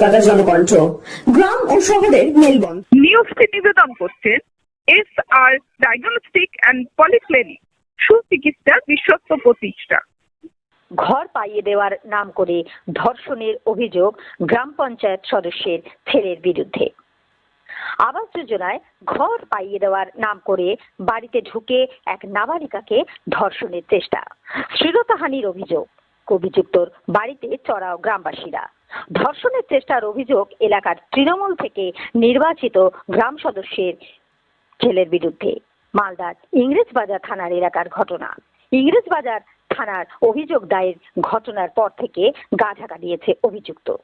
কলকাতা জনকণ্ঠ গ্রাম ও শহরের মেলবন্ধন। নিউজকে নিবেদন করছেন S R diagnostic and polyclinic সুচিকিৎসা বিশ্বস্ত প্রতিষ্ঠান ঘর পাইয়ে দেওয়ার নাম করে ধর্ষণের অভিযোগ গ্রাম পঞ্চায়েত সদস্যের ছেলের বিরুদ্ধে। আবাস যোজনায় ঘর পাইয়ে দেওয়ার নাম করে বাড়িতে ঢুকে এক নাবালিকাকে ধর্ষণের চেষ্টা। শ্লীলতাহানির অভিযোগ অভিযুক্তর বাড়িতে চড়াও গ্রামবাসীরা। ধর্ষণের চেষ্টার অভিযোগ এলাকার তৃণমূল থেকে নির্বাচিত গ্রাম সদস্যের ছেলের বিরুদ্ধে। মালদার ইংরেজবাজার থানার এলাকার ঘটনা। ইংরেজবাজার থানার অভিযোগ দায়ের ঘটনার পর থেকে গা ঢাকা দিয়েছে অভিযুক্ত।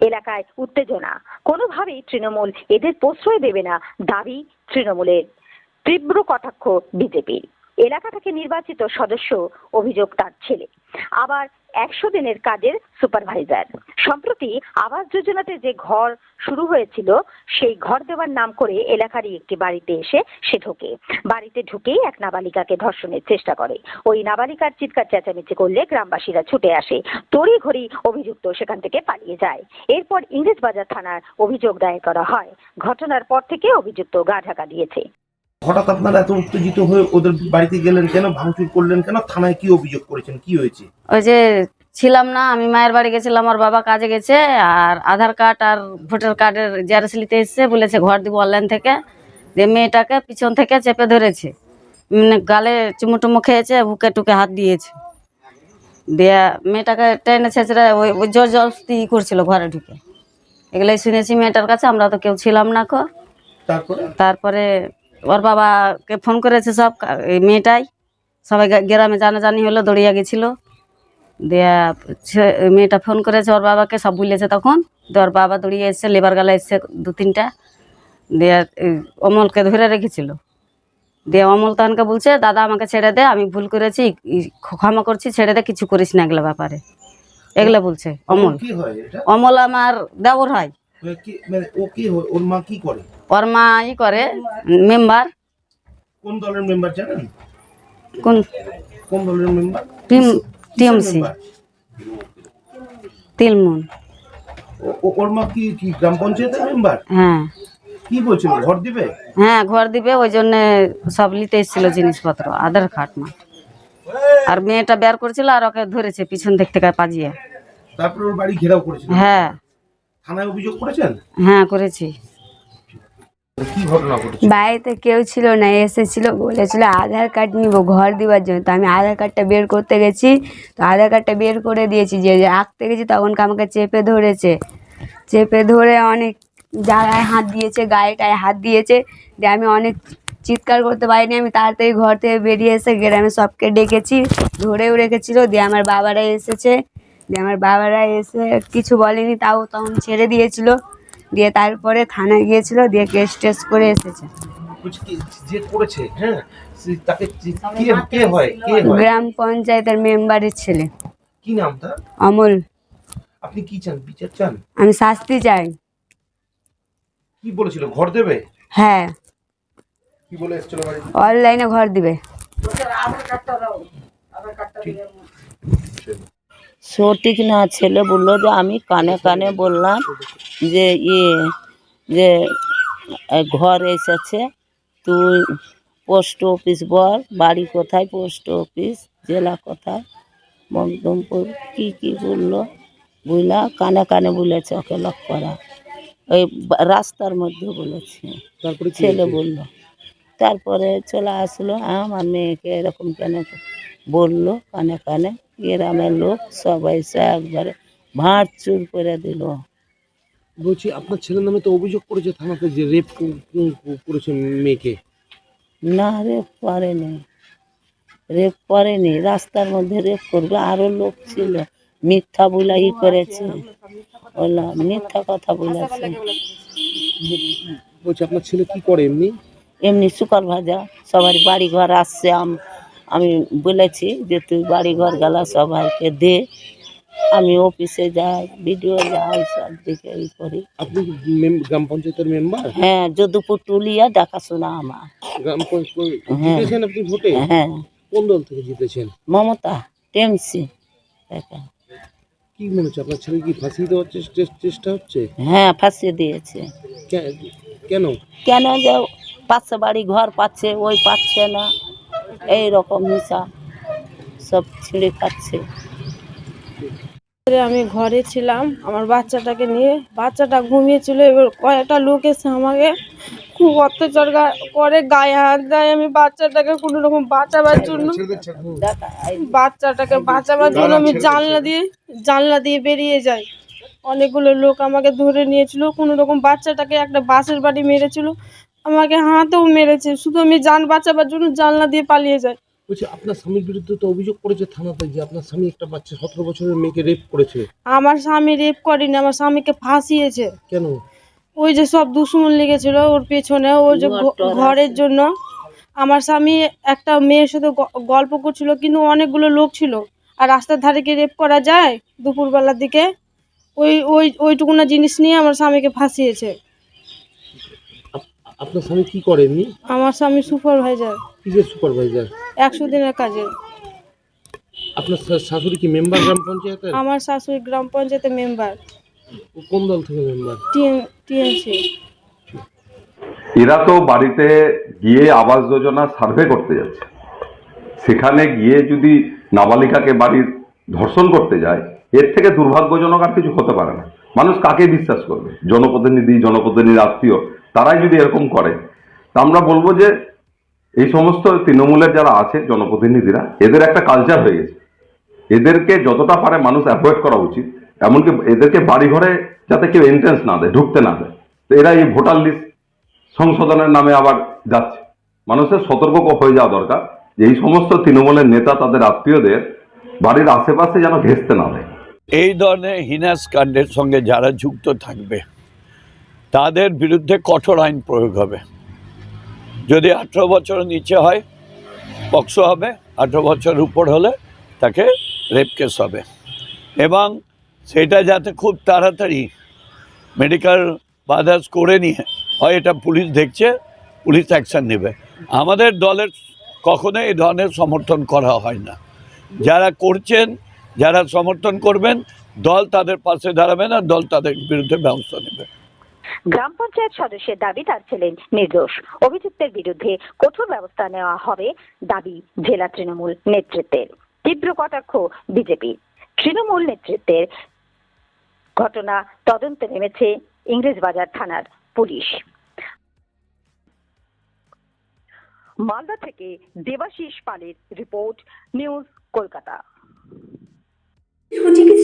এলাকায় উত্তেজনা। কোনোভাবেই তৃণমূল এদের প্রশ্রয় দেবে না দাবি তৃণমূলের। তীব্র কটাক্ষ বিজেপির। এলাকা থেকে নির্বাচিত সদস্য অভিযোগ তার ছেলে। আবার একশো দিনের কাজের সুপারভাইজার। সম্প্রতি আবাস যোজনাতে যে ঘর শুরু হয়েছিল, সেই ঘর দেওয়ার নাম করে এলাকারই একটি বাড়িতে এসে সে ঢোকে। বাড়িতে ঢুকেই এক নাবালিকাকে ধর্ষণের চেষ্টা করে। ওই নাবালিকার চিৎকার চেঁচামেচি করলে গ্রামবাসীরা ছুটে আসে। তড়ি ঘড়ি অভিযুক্ত সেখান থেকে পালিয়ে যায়। এরপর ইংরেজবাজার থানার অভিযোগ দায়ের করা হয়। ঘটনার পর থেকে অভিযুক্ত গা ঢাকা দিয়েছে। হঠাৎ আপনারা এত উত্তেজিত হয়ে ওদের বাড়িতে গেলেন কেন? ভাঙচুর করলেন কেন? থানায় কি অভিযোগ করেছেন? কি হয়েছে? ওই যে ছিলাম না আমি মায়ের বাড়ি গেছিলাম আমার বাবা কাজে গেছে আর আধার কার্ড আর ভোটার কার্ডের জেরক্স নিতে এসছে বলেছে ঘর দিব অনলাইন থেকে। দিয়ে মেয়েটাকে পিছন থেকে চেপে ধরেছে। মানে গালে চুমু টুমু খেয়েছে বুকে টুকে হাত দিয়েছে। দিয়ে মেয়েটাকে টেনে ছেঁচড়ে ওই ওই জোর জবস্তি করছিল ঘরে ঢুকে। এগুলোই শুনেছি মেয়েটার কাছে আমরা তো কেউ ছিলাম না কো। তারপরে? তারপরে ওর বাবাকে ফোন করেছে সব এই মেয়েটাই। সবাই গ্রামে জানাজানি হলো দৌড়িয়া গেছিল। দিয়া মেয়েটা ফোন করেছে ওর বাবাকে সব বলেছে তখন। দিয়ে ওর বাবা দৌড়িয়ে এসছে লেবার গালা এসছে দু তিনটা। দিয়ে অমলকে ধরে রেখেছিল। দিয়ে অমল তখনকে বলছে দাদা আমাকে ছেড়ে দে আমি ভুল করেছি ক্ষমা করছি ছেড়ে দে কিছু করিস না এগুলো ব্যাপারে। এগুলো বলছে অমল। অমল আমার দেবর হয়। মানে মানে ও কি ওর মা কি করে? ওর মা ই করে মেম্বার। কোন দলের মেম্বার জানেন? কোন? কোন দলের মেম্বার? Team- TMC. তিলমুন। ওর মা কি কি গ্রাম পঞ্চায়েতের মেম্বার? হ্যাঁ। কি বলছিল? ঘর দিবে? হ্যাঁ ঘর দিবে ওই জন্য সব নিতে এসেছিল জিনিসপত্র আধার কার্ড মা। আর মেয়েটা বের করেছিল আর ওকে ধরেছে পিছন দিক থেকে পাজিয়ে। তারপরে ওর বাড়ি ঘেরাও করেছিল? হ্যাঁ। থানায় অভিযোগ করেছেন? হ্যাঁ করেছি। বাড়িতে কেউ ছিল না, এসেছিল, বলেছিল আধার কার্ড নিব, ঘর দেওয়ার জন্য। তো আমি আধার কার্ডটা বের করতে গেছি, তো আধার কার্ডটা বের করে দিয়েছি যে যে আঁকতে গেছি, তখন আমাকে চেপে ধরেছে। চেপে ধরে অনেক জায়গায় হাত দিয়েছে গায়েটায় হাত দিয়েছে। দিয়ে আমি অনেক চিৎকার করতে পারিনি, আমি তাড়াতাড়ি ঘর থেকে বেরিয়ে এসে গ্রামে সবকে ডেকেছি, ধরেও রেখেছিল। দিয়ে আমার বাবারা এসেছে। দিয়ে আমার বাবারা এসে কিছু বলেনি, তাও তখন ছেড়ে দিয়েছিল। দিয়ে তারপরে থানায় গিয়েছিল দিয়ে কেস টেস করে এসেছে। হ্যাঁ? গ্রাম পঞ্চায়েতের মেম্বারের ছেলে। কি নাম তার? অমল। আপনি কি চান বিচার চান? আমি শাস্তি চাই। কি বলেছিল ঘর দেবে? হ্যাঁ। কি বলে এসেছিল অনলাইনে ঘর দিবে। সঠিক না ছেলে বলল যে আমি কানে কানে বললাম যে ইয়ে যে ঘর এসেছে তুই পোস্ট অফিস বল বাড়ি কোথায় পোস্ট অফিস জেলা কোথায় মকদমপুর কি কি বলল বুঝলা কানে কানে বলেছে ওকে লক করা। ওই রাস্তার মধ্যে বলেছে তারপরে ছেলে বলল। তারপরে চলে আসলো আমার মেয়েকে এরকম কেন বলল কানে কানে? গ্রামের লোক সবাই একবারে ভাঁড় চুর করে দিল। বলছি আপনার ছেলের নামে তো অভিযোগ করেছে থানাতে যে রেপ করেছে মেয়েকে। না রেপ করেনি। রেপ করেনি রাস্তার মধ্যে রেপ করবে আরও লোক ছিল মিথ্যা বুলাই করেছে। বললাম মিথ্যা কথা বলেছে। বলছি আপনার ছেলে কি করে এমনি? এমনি সুপার ভাজা সবার বাড়ি ঘর আসছে আম- আমি বলেছি যে তুই বাড়ি ঘর গেলা সবাইকে দে। আমি অফিসে যাই ভিডিও যাই সব দিকে ই করি। আপনি গ্রাম পঞ্চায়েতের মেম্বার হ্যাঁ যদুপুর টুলিয়া দেখাশোনা আমার। গ্রাম পঞ্চায়েত হ্যাঁ। জিতেছেন আপনি ভোটে? হ্যাঁ। কোন দল থেকে জিতেছেন? মমতা টেমসি। কি মনে হচ্ছে আপনার ছেলে কি ফাঁসিয়ে দেওয়ার চেষ্টা হচ্ছে? হ্যাঁ ফাঁসিয়ে দিয়েছে। কেন? কেন যে পাচ্ছে বাড়ি ঘর পাচ্ছে ওই পাচ্ছে না। এই রকম হিসাব সব ছিঁড়ে খাচ্ছে। আমি ঘরে ছিলাম, আমার বাচ্চাটাকে নিয়ে। বাচ্চাটা ঘুমিয়েছিল, এবার কয়েকটা লোক এসে আমাকে খুব অত্যাচার করে, গায়ে হাত দেয়। আমি বাচ্চাটাকে কোনো রকম বাঁচাবার জন্য বাচ্চাটাকে বাঁচাবার জন্য আমি জানলা দিয়ে জানলা দিয়ে বেরিয়ে যাই। অনেকগুলো লোক আমাকে ধরে নিয়েছিল। কোনো রকম বাচ্চাটাকে একটা বাসের বাড়ি মেরেছিল। আমাকে হাতেও মেরেছে শুধু আমি যান বাঁচাবার জন্য জানলা দিয়ে পালিয়ে যাই। বলছি আপনার স্বামীর বিরুদ্ধে তো অভিযোগ করেছে থানাতে যে আপনার স্বামী একটা বাচ্চা সতেরো বছরের মেয়েকে রেপ করেছে। আমার স্বামী রেপ করেনি আমার স্বামীকে ফাঁসিয়েছে। কেন? ওই যে সব দুশ্মন লেগেছিল ওর পেছনে ওই যে ঘরের জন্য। আমার স্বামী একটা মেয়ের সাথে গ- গল্প করছিল কিন্তু অনেকগুলো লোক ছিল। আর রাস্তার ধারে কি রেপ করা যায় দুপুরবেলার দিকে? ওই ওই ওইটুকুনা জিনিস নিয়ে আমার স্বামীকে ফাঁসিয়েছে। আপনার স্বামী কি করে এমনি আমার স্বামী সুপারভাইজার। কিসের সুপারভাইজার? একশো দিনের কাজে আপনার শা- শাশুড়ি কি মেম্বার গ্রাম পঞ্চায়েতের? আমার শাশুড়ি গ্রাম পঞ্চায়েতের মেম্বার। কোন দল থেকে মেম্বার? টিএন টিএনসি এরা তো বাড়িতে গিয়ে আবাস যোজনা সার্ভে করতে যাচ্ছে। সেখানে গিয়ে যদি নাবালিকাকে বাড়ির ধর্ষণ করতে যায় এর থেকে দুর্ভাগ্যজনক আর কিছু হতে পারে না। মানুষ কাকে বিশ্বাস করবে? জনপ্রতিনিধি জনপ্রতিনিধির আত্মীয়। তারাই যদি এরকম করে, তা আমরা বলব যে এই সমস্ত তৃণমূলের যারা আছে, জনপ্রতিনিধিরা, এদের একটা কালচার হয়ে গেছে। এদেরকে যতটা পারে মানুষ অ্যাভয়েড করা উচিত। এমনকি এদেরকে বাড়ি ঘরে যাতে কেউ এন্ট্রেন্স না দেয়, ঢুকতে না দেয়। তো এরা এই ভোটার লিস্ট সংশোধনের নামে আবার যাচ্ছে। মানুষের সতর্ক হয়ে যাওয়া দরকার যে এই সমস্ত তৃণমূলের নেতা, তাদের আত্মীয়দের বাড়ির আশেপাশে যেন ঘেঁচতে না দেয়। এই ধরনের হিনাস কাণ্ডের সঙ্গে যারা যুক্ত থাকবে তাদের বিরুদ্ধে কঠোর আইন প্রয়োগ হবে। যদি আঠেরো বছর নিচে হয়, পক্সো হবে, আঠেরো বছর উপর হলে তাকে রেপ কেস হবে। এবং সেটা যাতে খুব তাড়াতাড়ি মেডিকেল বাধাস করে নিয়ে হয়, এটা পুলিশ দেখছে, পুলিশ অ্যাকশন নেবে। আমাদের দলের কখনো এই ধরনের সমর্থন করা হয় না। যারা করছেন, যারা সমর্থন করবেন, দল তাদের পাশে দাঁড়াবে না, দল তাদের বিরুদ্ধে ব্যবস্থা নেবে। গ্রাম পঞ্চায়েত সদস্যের দাবি তার ছিলেন নির্দোষ। অভিযুক্তের বিরুদ্ধে কঠোর ব্যবস্থা নেওয়া হবে দাবি জেলা তৃণমূল নেতৃত্বের। তীব্র কটাক্ষ বিজেপি। তৃণমূল নেতৃত্বের ঘটনা তদন্তে নেমেছে ইংরেজবাজার থানার পুলিশ। মালদা থেকে দেবাশিস পালের রিপোর্ট, নিউজ কলকাতা।